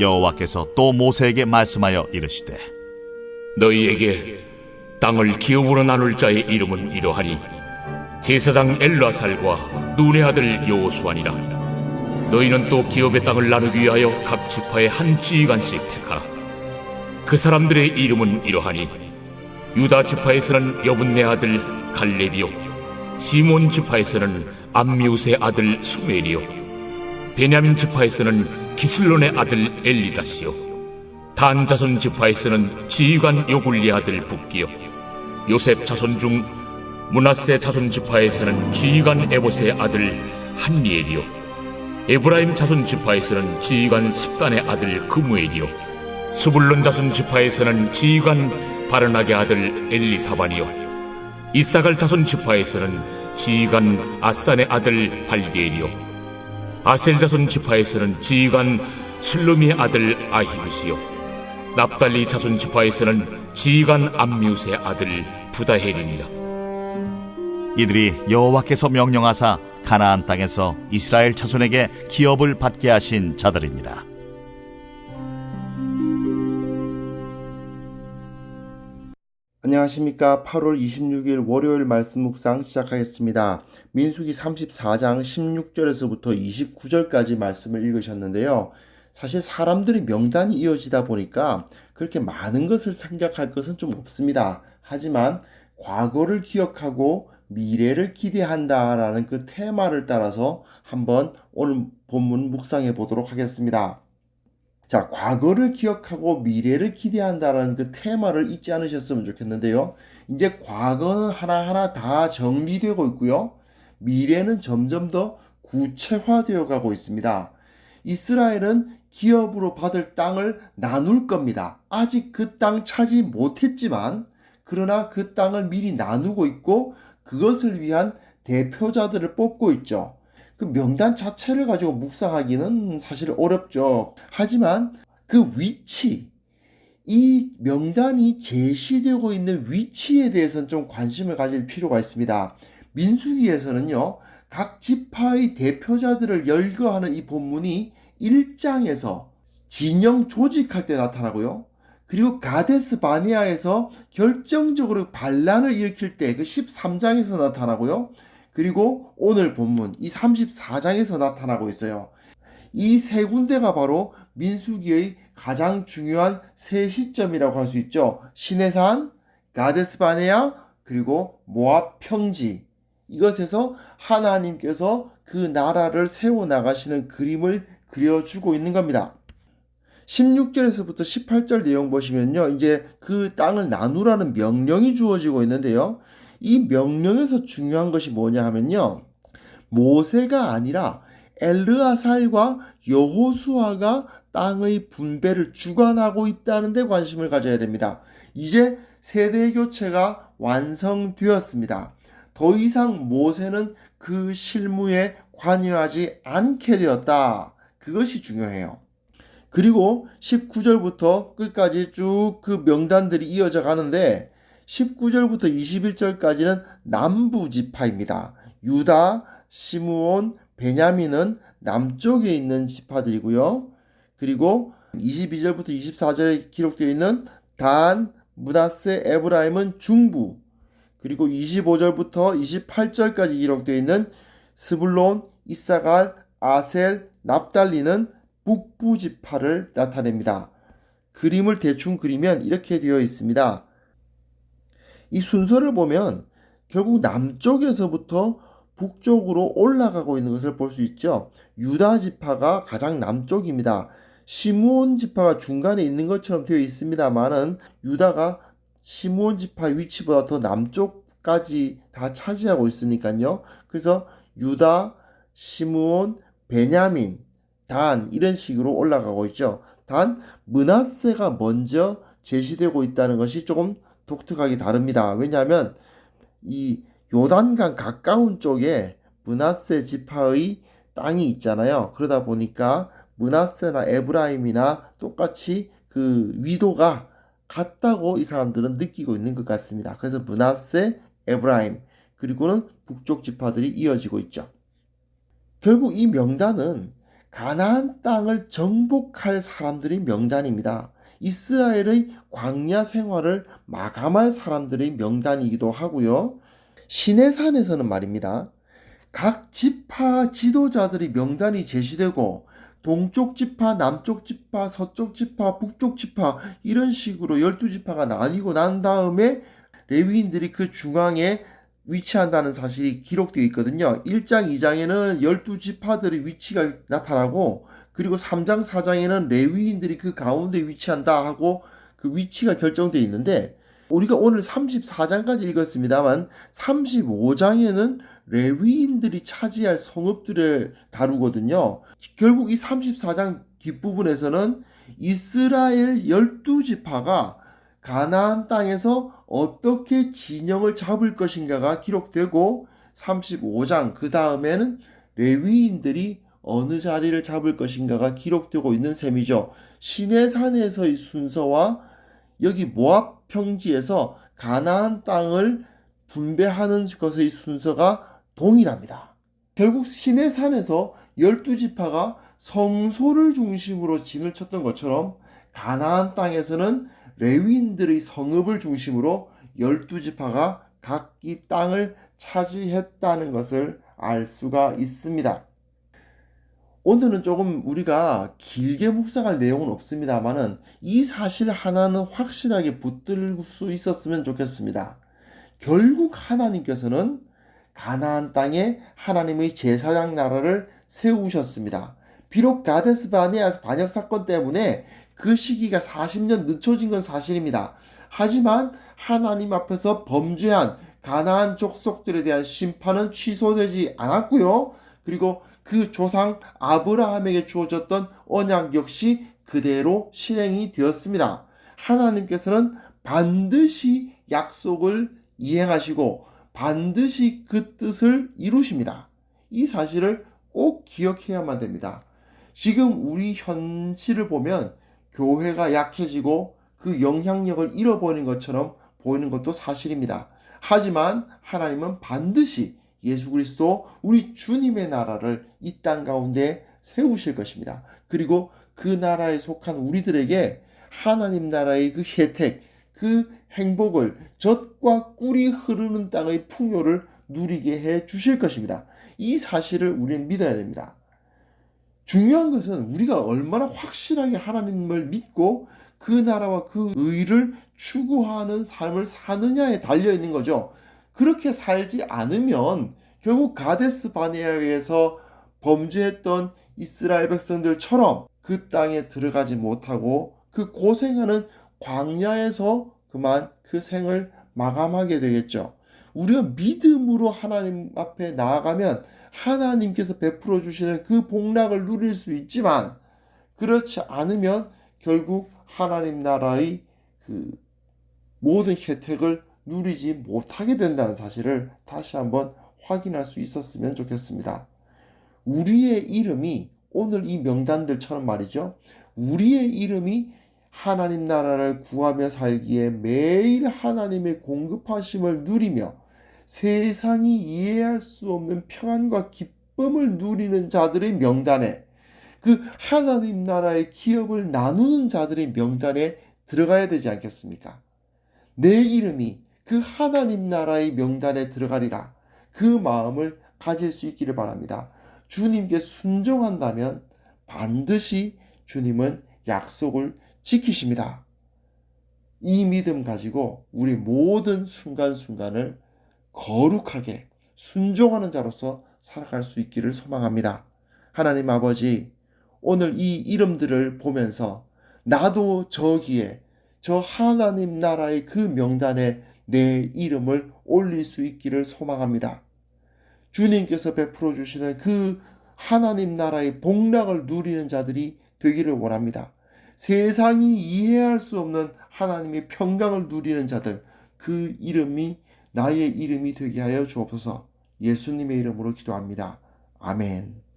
여호와께서 또 모세에게 말씀하여 이르시되 너희에게 땅을 기업으로 나눌 자의 이름은 이러하니 제사장 엘라살과 눈의 아들 여호수아니라. 너희는 또 기업의 땅을 나누기 위하여 각 지파의 한 지휘관씩 택하라. 그 사람들의 이름은 이러하니 유다 지파에서는 여분네 아들 갈렙이요 시몬 지파에서는 암미우스의 아들 수멜이요 베냐민 지파에서는 기슬론의 아들 엘리다시요. 단 자손 지파에서는 지휘관 요굴리 아들 북기요. 요셉 자손 중 문하세 자손 지파에서는 지휘관 에봇의 아들 한리엘이요. 에브라임 자손 지파에서는 지휘관 십단의 아들 그무엘이요. 스불론 자손 지파에서는 지휘관 바르나게 아들 엘리사반이요. 이사갈 자손 지파에서는 지휘관 아산의 아들 발디엘이요 아셀 자손 지파에서는 지휘관 슬루미의 아들 아히우시요 납달리 자손 지파에서는 지휘관 암미우스의 아들 부다헬이니라 이들이 여호와께서 명령하사 가나안 땅에서 이스라엘 자손에게 기업을 받게 하신 자들이니라. 안녕하십니까. 8월 26일 월요일 말씀 묵상 시작하겠습니다. 민수기 34장 16절에서부터 29절까지 말씀을 읽으셨는데요. 사실 사람들이 명단이 이어지다 보니까 그렇게 많은 것을 생각할 것은 좀 없습니다. 하지만 과거를 기억하고 미래를 기대한다라는 그 테마를 따라서 한번 오늘 본문 묵상해 보도록 하겠습니다. 자, 과거를 기억하고 미래를 기대한다는 그 테마를 잊지 않으셨으면 좋겠는데요. 이제 과거는 하나하나 다 정리되고 있고요. 미래는 점점 더 구체화되어 가고 있습니다. 이스라엘은 기업으로 받을 땅을 나눌 겁니다. 아직 그 땅 차지 못했지만, 그러나 그 땅을 미리 나누고 있고, 그것을 위한 대표자들을 뽑고 있죠. 그 명단 자체를 가지고 묵상하기는 사실 어렵죠. 하지만 그 위치, 이 명단이 제시되고 있는 위치에 대해서는 좀 관심을 가질 필요가 있습니다. 민수기에서는요, 각 지파의 대표자들을 열거하는 이 본문이 1장에서 진영 조직할 때 나타나고요. 그리고 가데스 바니아에서 결정적으로 반란을 일으킬 때 그 13장에서 나타나고요. 그리고 오늘 본문 이 34장에서 나타나고 있어요. 이 세 군데가 바로 민수기의 가장 중요한 세 시점이라고 할 수 있죠. 시내산, 가데스 바네아, 그리고 모압 평지. 이것에서 하나님께서 그 나라를 세워 나가시는 그림을 그려주고 있는 겁니다. 16절에서부터 18절 내용 보시면요. 이제 그 땅을 나누라는 명령이 주어지고 있는데요. 이 명령에서 중요한 것이 뭐냐 하면요. 모세가 아니라 엘르아살과 여호수아가 땅의 분배를 주관하고 있다는 데 관심을 가져야 됩니다. 이제 세대 교체가 완성되었습니다. 더 이상 모세는 그 실무에 관여하지 않게 되었다. 그것이 중요해요. 그리고 19절부터 끝까지 쭉 그 명단들이 이어져 가는데 19절부터 21절까지는 남부 지파입니다. 유다, 시므온, 베냐민은 남쪽에 있는 지파들이고요. 그리고 22절부터 24절에 기록되어 있는 단, 무다세, 에브라임은 중부. 그리고 25절부터 28절까지 기록되어 있는 스불론, 이사갈, 아셀, 납달리는 북부 지파를 나타냅니다. 그림을 대충 그리면 이렇게 되어 있습니다. 이 순서를 보면 결국 남쪽에서부터 북쪽으로 올라가고 있는 것을 볼 수 있죠. 유다 지파가 가장 남쪽입니다. 시므온 지파가 중간에 있는 것처럼 되어 있습니다만은 유다가 시므온 지파의 위치보다 더 남쪽까지 다 차지하고 있으니까요. 그래서 유다, 시므온, 베냐민, 단 이런 식으로 올라가고 있죠. 단 문하세가 먼저 제시되고 있다는 것이 조금 독특하게 다릅니다. 왜냐하면 이 요단강 가까운 쪽에 문하세 지파의 땅이 있잖아요. 그러다 보니까 문하세나 에브라임이나 똑같이 그 위도가 같다고 이 사람들은 느끼고 있는 것 같습니다. 그래서 문하세, 에브라임 그리고는 북쪽 지파들이 이어지고 있죠. 결국 이 명단은 가나안 땅을 정복할 사람들의 명단입니다. 이스라엘의 광야 생활을 마감할 사람들의 명단이기도 하고요. 시내산에서는 말입니다. 각 지파 지도자들의 명단이 제시되고 동쪽 지파, 남쪽 지파, 서쪽 지파, 북쪽 지파 이런 식으로 12지파가 나뉘고 난 다음에 레위인들이 그 중앙에 위치한다는 사실이 기록되어 있거든요. 1장, 2장에는 12지파들의 위치가 나타나고 그리고 3장, 4장에는 레위인들이 그 가운데 위치한다 하고 그 위치가 결정되어 있는데 우리가 오늘 34장까지 읽었습니다만 35장에는 레위인들이 차지할 성읍들을 다루거든요. 결국 이 34장 뒷부분에서는 이스라엘 12지파가 가나안 땅에서 어떻게 진영을 잡을 것인가가 기록되고 35장 그 다음에는 레위인들이 어느 자리를 잡을 것인가가 기록되고 있는 셈이죠. 시내산에서의 순서와 여기 모압 평지에서 가나안 땅을 분배하는 것의 순서가 동일합니다. 결국 시내산에서 12지파가 성소를 중심으로 진을 쳤던 것처럼 가나안 땅에서는 레위인들의 성읍을 중심으로 12지파가 각기 땅을 차지했다는 것을 알 수가 있습니다. 오늘은 조금 우리가 길게 묵상할 내용은 없습니다만은 이 사실 하나는 확실하게 붙들 수 있었으면 좋겠습니다. 결국 하나님께서는 가나안 땅에 하나님의 제사장 나라를 세우셨습니다. 비록 가데스 바네아스 반역 사건 때문에 그 시기가 40년 늦춰진 건 사실입니다. 하지만 하나님 앞에서 범죄한 가나안 족속들에 대한 심판은 취소되지 않았고요. 그리고 그 조상 아브라함에게 주어졌던 언약 역시 그대로 실행이 되었습니다. 하나님께서는 반드시 약속을 이행하시고 반드시 그 뜻을 이루십니다. 이 사실을 꼭 기억해야만 됩니다. 지금 우리 현실을 보면 교회가 약해지고 그 영향력을 잃어버린 것처럼 보이는 것도 사실입니다. 하지만 하나님은 반드시 예수 그리스도 우리 주님의 나라를 이 땅 가운데 세우실 것입니다. 그리고 그 나라에 속한 우리들에게 하나님 나라의 그 혜택, 그 행복을 젖과 꿀이 흐르는 땅의 풍요를 누리게 해 주실 것입니다. 이 사실을 우리는 믿어야 됩니다. 중요한 것은 우리가 얼마나 확실하게 하나님을 믿고 그 나라와 그 의를 추구하는 삶을 사느냐에 달려 있는 거죠. 그렇게 살지 않으면 결국 가데스 바네아에서 범죄했던 이스라엘 백성들처럼 그 땅에 들어가지 못하고 그 고생하는 광야에서 그만 그 생을 마감하게 되겠죠. 우리가 믿음으로 하나님 앞에 나아가면 하나님께서 베풀어 주시는 그 복락을 누릴 수 있지만 그렇지 않으면 결국 하나님 나라의 그 모든 혜택을 누리지 못하게 된다는 사실을 다시 한번 확인할 수 있었으면 좋겠습니다. 우리의 이름이 오늘 이 명단들처럼 말이죠. 우리의 이름이 하나님 나라를 구하며 살기에 매일 하나님의 공급하심을 누리며 세상이 이해할 수 없는 평안과 기쁨을 누리는 자들의 명단에 그 하나님 나라의 기업을 나누는 자들의 명단에 들어가야 되지 않겠습니까? 내 이름이 그 하나님 나라의 명단에 들어가리라. 그 마음을 가질 수 있기를 바랍니다. 주님께 순종한다면 반드시 주님은 약속을 지키십니다. 이 믿음 가지고 우리 모든 순간순간을 거룩하게 순종하는 자로서 살아갈 수 있기를 소망합니다. 하나님 아버지, 오늘 이 이름들을 보면서 나도 저기에 저 하나님 나라의 그 명단에 내 이름을 올릴 수 있기를 소망합니다. 주님께서 베풀어 주시는 그 하나님 나라의 복락을 누리는 자들이 되기를 원합니다. 세상이 이해할 수 없는 하나님의 평강을 누리는 자들, 그 이름이 나의 이름이 되게 하여 주옵소서 예수님의 이름으로 기도합니다. 아멘.